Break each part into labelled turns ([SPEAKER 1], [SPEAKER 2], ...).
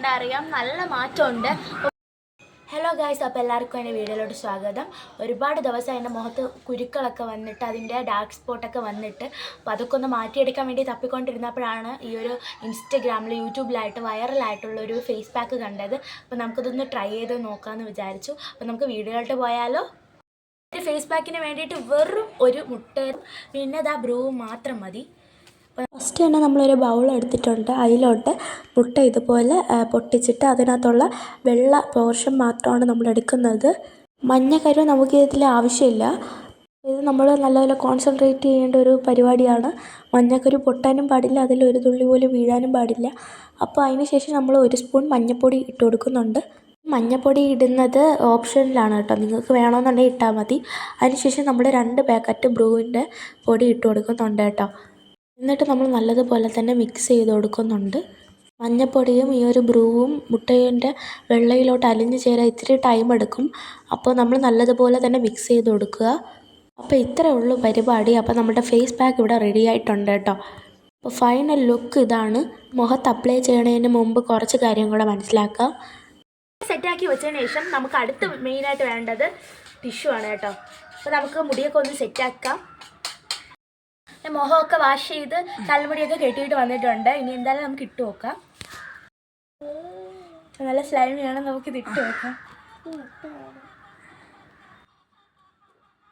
[SPEAKER 1] കണ്ടാൽ അറിയാം നല്ല മാറ്റമുണ്ട്. ഹലോ ഗായ്സ് അപ്പോൾ എല്ലാവർക്കും എന്റെ വീഡിയോയിലോട്ട് സ്വാഗതം. ഒരുപാട് ദിവസം എന്റെ മുഖത്ത് കുരുക്കളൊക്കെ വന്നിട്ട് അതിന്റെ ഡാർക്ക് സ്പോട്ടൊക്കെ വന്നിട്ട് അപ്പോൾ അതൊക്കെ ഒന്ന് മാറ്റിയെടുക്കാൻ വേണ്ടി തപ്പിക്കൊണ്ടിരുന്നപ്പോഴാണ് ഈ ഒരു ഇൻസ്റ്റഗ്രാമിൽ യൂട്യൂബിലായിട്ട് വൈറലായിട്ടുള്ള ഒരു ഫേസ് പാക്ക് കണ്ടത്. അപ്പോൾ നമുക്കതൊന്ന് ട്രൈ ചെയ്ത് നോക്കാമെന്ന് വിചാരിച്ചു. അപ്പോൾ നമുക്ക് വീഡിയോയിലോട്ട് പോയാലോ. ഫേസ് പാക്കിന് വേണ്ടിയിട്ട് വെറും ഒരു മുട്ട പിന്നെ ആ ബ്രൂ മാത്രം മതി.
[SPEAKER 2] ഫസ്റ്റ് തന്നെ നമ്മളൊരു ബൗൾ എടുത്തിട്ടുണ്ട്. അതിലോട്ട് മുട്ട ഇതുപോലെ പൊട്ടിച്ചിട്ട് അതിനകത്തുള്ള വെള്ള പോർഷൻ മാത്രമാണ് നമ്മൾ എടുക്കുന്നത്. മഞ്ഞക്കരു നമുക്ക് ഇതിൽ ആവശ്യമില്ല. ഇത് നമ്മൾ നല്ലപോലെ കോൺസെൻട്രേറ്റ് ചെയ്യേണ്ട ഒരു പരിപാടിയാണ്. മഞ്ഞക്കരു പൊട്ടാനും പാടില്ല അതിൽ ഒരു തുള്ളി പോലും വീഴാനും പാടില്ല. അപ്പോൾ അതിന് ശേഷം നമ്മൾ ഒരു സ്പൂൺ മഞ്ഞൾപ്പൊടി ഇട്ട് കൊടുക്കുന്നുണ്ട്. മഞ്ഞപ്പൊടി ഇടുന്നത് ഓപ്ഷനിലാണ് കേട്ടോ. നിങ്ങൾക്ക് വേണമെന്നുണ്ടെങ്കിൽ ഇട്ടാൽ മതി. അതിനുശേഷം നമ്മൾ രണ്ട് പാക്കറ്റ് ബ്രൂവിന്റെ പൊടി ഇട്ട് കൊടുക്കുന്നുണ്ട് കേട്ടോ. എന്നിട്ട് നമ്മൾ നല്ലതുപോലെ തന്നെ മിക്സ് ചെയ്ത് കൊടുക്കുന്നുണ്ട്. മഞ്ഞപ്പൊടിയും ഈ ഒരു ബ്രൂവും മുട്ടയുടെ വെള്ളയിലോട്ട് അലിഞ്ഞു ചേരാൻ ഇത്തിരി ടൈം എടുക്കും. അപ്പോൾ നമ്മൾ നല്ലതുപോലെ തന്നെ മിക്സ് ചെയ്ത് കൊടുക്കുക. അപ്പോൾ ഇത്രയേ ഉള്ളൂ പരിപാടി. അപ്പോൾ നമ്മുടെ ഫേസ് പാക്ക് ഇവിടെ റെഡി ആയിട്ടുണ്ട് കേട്ടോ. അപ്പോൾ ഫൈനൽ ലുക്ക് ഇതാണ്. മുഖത്ത് അപ്ലൈ ചെയ്യണതിന് മുമ്പ് കുറച്ച് കാര്യം കൂടെ മനസ്സിലാക്കാം
[SPEAKER 1] സെറ്റാക്കി വെച്ചതിന് ശേഷം നമുക്ക് അടുത്ത് മെയിനായിട്ട് വേണ്ടത് ടിഷ്യൂ ആണ് കേട്ടോ. അപ്പോൾ നമുക്ക് മുടിയൊക്കെ ഒന്ന് സെറ്റാക്കാം മുഖമൊക്കെ വാഷ് ചെയ്ത് തലമുടിയൊക്കെ കെട്ടിയിട്ട് വന്നിട്ടുണ്ട്. ഇനി എന്തായാലും നമുക്ക് ഇട്ട് നോക്കാം. നല്ല സ്ലൈമിയാണ് നമുക്കിത് ഇട്ട് നോക്കാം.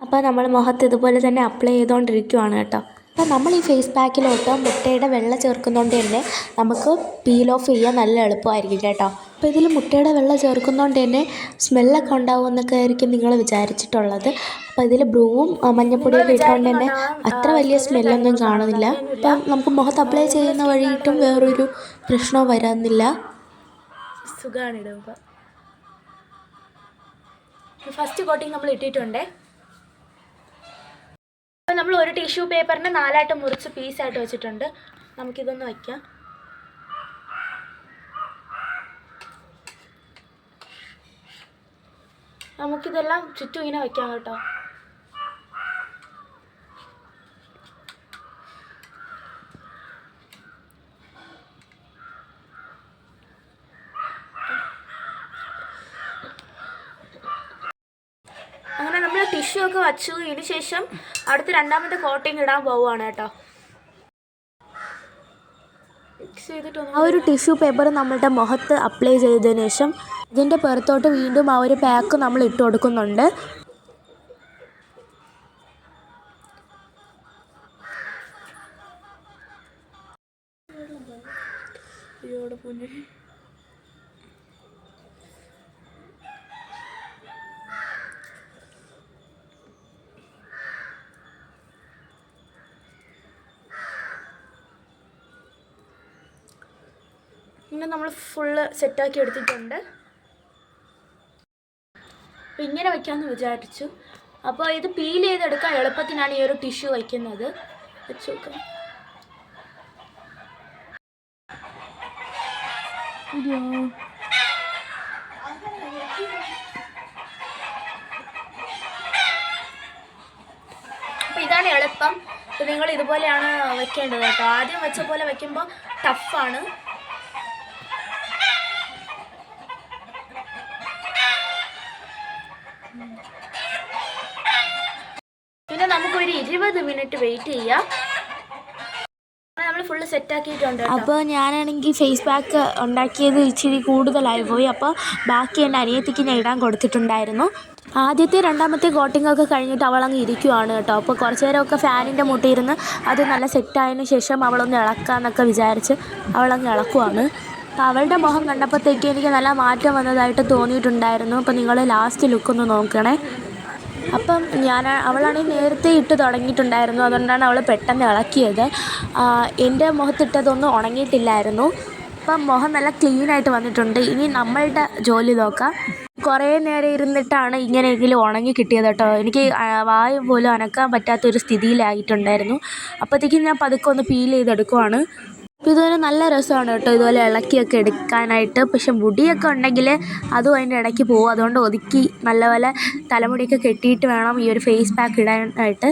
[SPEAKER 2] അപ്പോൾ നമ്മൾ മുഖത്ത് ഇതുപോലെ തന്നെ അപ്ലൈ ചെയ്തുകൊണ്ടിരിക്കുവാണ് കേട്ടോ. അപ്പോൾ നമ്മൾ ഈ ഫേസ് പാക്കിലോട്ട് മുട്ടയുടെ വെള്ള ചേർക്കുന്നതുകൊണ്ട് തന്നെ നമുക്ക് പീൽ ഓഫ് ചെയ്യാൻ നല്ല എളുപ്പമായിരിക്കും കേട്ടോ. അപ്പോൾ ഇതിൽ മുട്ടയുടെ വെള്ള ചേർക്കുന്നതുകൊണ്ട് തന്നെ സ്മെല്ലൊക്കെ ഉണ്ടാവുമെന്നൊക്കെ ആയിരിക്കും നിങ്ങൾ വിചാരിച്ചിട്ടുള്ളത്. അപ്പോൾ ഇതിൽ ബ്രൂവും മഞ്ഞപ്പൊടിയൊക്കെ ഇട്ടുകൊണ്ട് തന്നെ അത്ര വലിയ സ്മെല്ലൊന്നും കാണുന്നില്ല. അപ്പം നമുക്ക് മുഖത്ത് അപ്ലൈ ചെയ്യുന്ന വഴിയിട്ടും വേറൊരു പ്രശ്നവും വരുന്നില്ല
[SPEAKER 1] സുഖമാണ് ഇടുമ്പോൾ ഫസ്റ്റ് കോട്ടിങ് നമ്മൾ ഇട്ടിട്ടുണ്ട്. അപ്പോൾ നമ്മൾ ഒരു ടിഷ്യൂ പേപ്പറിനെ നാലായിട്ട് മുറിച്ച് പീസായിട്ട് വെച്ചിട്ടുണ്ട്. നമുക്കിതൊന്ന് വയ്ക്കാം നമുക്കിതെല്ലാം ചുറ്റും ഇങ്ങനെ വയ്ക്കാം കേട്ടോ. അങ്ങനെ നമ്മൾ ടിഷ്യൂ ഒക്കെ വച്ചു. ഇതിന് ശേഷം അടുത്ത രണ്ടാമത്തെ കോട്ടിങ് ഇടാൻ പോവുകയാണ് കേട്ടോ.
[SPEAKER 2] ആ ഒരു ടിഷ്യൂ പേപ്പർ നമ്മളുടെ മുഖത്ത് അപ്ലൈ ചെയ്തതിന് ശേഷം ഇതിന്റെ പുറത്തോട്ട് വീണ്ടും ആ ഒരു പാക്ക് നമ്മൾ ഇട്ട് കൊടുക്കുന്നുണ്ട്.
[SPEAKER 1] പിന്നെ നമ്മൾ ഫുള്ള് സെറ്റാക്കി എടുത്തിട്ടുണ്ട്. അപ്പം ഇങ്ങനെ വയ്ക്കാമെന്ന് വിചാരിച്ചു. അപ്പോൾ ഇത് പീൽ ചെയ്തെടുക്കാൻ എളുപ്പത്തിനാണ് ഈ ഒരു ടിഷ്യൂ വയ്ക്കുന്നത് വെച്ച് നോക്കാം. അപ്പോൾ ഇതാണ് എളുപ്പം. അപ്പോൾ നിങ്ങൾ ഇതുപോലെയാണ് വെക്കേണ്ടത് കേട്ടോ. ആദ്യം വെച്ച പോലെ വെക്കുമ്പോൾ ടഫാണ് പിന്നെ നമുക്കൊരു ഇരുപത് മിനിറ്റ് വെയിറ്റ് ചെയ്യാം. നമ്മൾ.
[SPEAKER 2] അപ്പോൾ ഞാനാണെങ്കിൽ ഫേസ് പാക്ക് ഉണ്ടാക്കിയത് ഇച്ചിരി കൂടുതലായി പോയി. അപ്പോൾ ബാക്കി എന്റെ അനിയത്തിക്ക് ഞാൻ ഇടാൻ കൊടുത്തിട്ടുണ്ടായിരുന്നു. ആദ്യത്തെ രണ്ടാമത്തെ കോട്ടിംഗ് ഒക്കെ കഴിഞ്ഞിട്ട് അവളങ്ങ് ഇരിക്കുവാണ് കേട്ടോ. അപ്പോൾ കുറച്ച് നേരമൊക്കെ ഫാനിന്റെ മുട്ടിയിരുന്ന് അത് നല്ല സെറ്റ് ആയതിനു ശേഷം അവളൊന്ന് ഇളക്കാന്നൊക്കെ വിചാരിച്ച് അവളങ്ങ് ഇളക്കുവാണ്. അപ്പോൾ അവളുടെ മുഖം കണ്ടപ്പോഴത്തേക്ക് എനിക്ക് നല്ല മാറ്റം വന്നതായിട്ട് തോന്നിയിട്ടുണ്ടായിരുന്നു. അപ്പോൾ നിങ്ങൾ ലാസ്റ്റ് ലുക്കൊന്ന് നോക്കണേ. അപ്പം ഞാൻ അവളാണെങ്കിൽ നേരത്തെ ഇട്ട് തുടങ്ങിയിട്ടുണ്ടായിരുന്നു. അതുകൊണ്ടാണ് അവൾ പെട്ടെന്ന് ഇളക്കിയത്. എന്റെ മുഖത്തിട്ടതൊന്നും ഉണങ്ങിയിട്ടില്ലായിരുന്നു. അപ്പം മുഖം നല്ല ക്ലീൻ ആയിട്ട് വന്നിട്ടുണ്ട്. ഇനി നമ്മളുടെ ജോലി നോക്കാം. കുറേ നേരം ഇരുന്നിട്ടാണ് ഇങ്ങനെയെങ്കിലും ഉണങ്ങി കിട്ടിയത് കേട്ടോ. എനിക്ക് വായ പോലും അനക്കാൻ പറ്റാത്തൊരു സ്ഥിതിയിലായിട്ടുണ്ടായിരുന്നു. അപ്പോഴത്തേക്കും ഞാൻ പതുക്കെ ഒന്ന് ഫീൽ ചെയ്തെടുക്കുവാണ്. ഇതുപോലെ നല്ല രസമാണ് കേട്ടോ. ഇതുപോലെ ഇളക്കിയൊക്കെ എടുക്കാനായിട്ട്. പക്ഷെ മുടിയൊക്കെ ഉണ്ടെങ്കിൽ അതും അതിന്റെ ഇടയ്ക്ക് പോകും. അതുകൊണ്ട് ഒതുക്കി നല്ലപോലെ തലമുടിയൊക്കെ കെട്ടിയിട്ട് വേണം ഈ ഒരു ഫേസ് പാക്ക് ഇടാനായിട്ട്.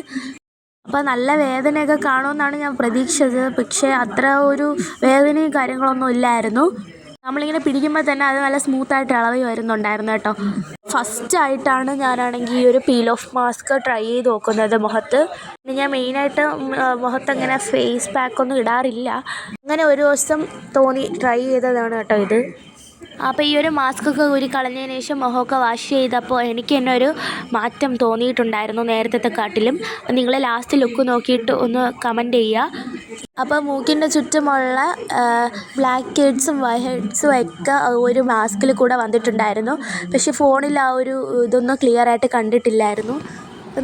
[SPEAKER 2] അപ്പോൾ നല്ല വേദനയൊക്കെ കാണുമെന്നാണ് ഞാൻ പ്രതീക്ഷിച്ചത്. പക്ഷേ അത്ര ഒരു വേദനയും കാര്യങ്ങളൊന്നും ഇല്ലായിരുന്നു. നമ്മളിങ്ങനെ പിടിക്കുമ്പോൾ തന്നെ അത് നല്ല സ്മൂത്തായിട്ട് ഇളവി വരുന്നുണ്ടായിരുന്നു കേട്ടോ. ഫസ്റ്റ് ആയിട്ടാണ് ഞാനാണെങ്കിൽ ഈ ഒരു പീൽ ഓഫ് മാസ്ക് ട്രൈ ചെയ്ത് നോക്കുന്നത് മുഖത്ത്. ഞാൻ മെയിനായിട്ട് മുഖത്ത് അങ്ങനെ ഫേസ് പാക്കൊന്നും ഇടാറില്ല. അങ്ങനെ ഒരു ദിവസം തോന്നി ട്രൈ ചെയ്തതാണ് കേട്ടോ ഇത്. അപ്പോൾ ഈ ഒരു മാസ്ക് ഒക്കെ ഊരി കളഞ്ഞതിന് ശേഷം മുഖമൊക്കെ വാഷ് ചെയ്തപ്പോൾ എനിക്ക് തന്നെ ഒരു മാറ്റം തോന്നിയിട്ടുണ്ടായിരുന്നു നേരത്തെ കാട്ടിലും. നിങ്ങൾ ലാസ്റ്റ് ലുക്ക് നോക്കിയിട്ട് ഒന്ന് കമന്റ് ചെയ്യുക അപ്പോൾ മൂക്കിന്റെ ചുറ്റുമുള്ള ബ്ലാക്ക് ഹെഡ്സും വൈറ്റ് ഹെഡ്സും ഒക്കെ ഒരു മാസ്കിൽ കൂടെ വന്നിട്ടുണ്ടായിരുന്നു. പക്ഷേ ഫോണിൽ ആ ഒരു ഇതൊന്നും ക്ലിയർ ആയിട്ട് കണ്ടിട്ടില്ലായിരുന്നു.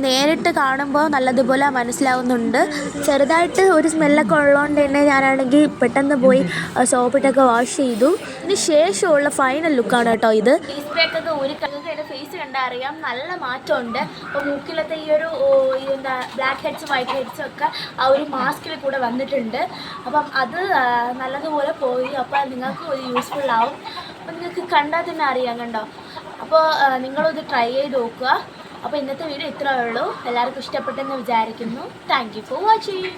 [SPEAKER 2] നേരിട്ട് കാണുമ്പോൾ നല്ലതുപോലെ മനസ്സിലാവുന്നുണ്ട്. ചെറുതായിട്ട് ഒരു സ്മെല്ലൊക്കെ ഉള്ളതുകൊണ്ട് തന്നെ ഞാനാണെങ്കിൽ പെട്ടെന്ന് പോയി സോപ്പിട്ടൊക്കെ വാഷ് ചെയ്തു. ഇതിന് ശേഷമുള്ള ഫൈനൽ ലുക്കാണ് കേട്ടോ ഇത്.
[SPEAKER 1] ഫേസ് ഒരു ഫേസ് കണ്ടാൽ അറിയാം നല്ല മാറ്റമുണ്ട്. അപ്പോൾ മൂക്കിലത്തെ ഈ ഒരു എന്താ ബ്ലാക്ക് ഹെഡ്സും വൈറ്റ് ഹെഡ്സും ഒക്കെ ആ ഒരു മാസ്കിൽ കൂടെ വന്നിട്ടുണ്ട്. അപ്പം അത് നല്ലതുപോലെ പോയി. അപ്പോൾ നിങ്ങൾക്ക് ഒരു യൂസ്ഫുൾ ആവും. അപ്പം നിങ്ങൾക്ക് കണ്ടാൽ തന്നെ അറിയാം കണ്ടോ? അപ്പോൾ നിങ്ങളത് ട്രൈ ചെയ്ത് നോക്കുക. അപ്പോൾ ഇന്നത്തെ വീഡിയോ ഇത്രയേ ഉള്ളൂ. എല്ലാവർക്കും ഇഷ്ടപ്പെട്ടെന്ന് വിചാരിക്കുന്നു. Thank for watching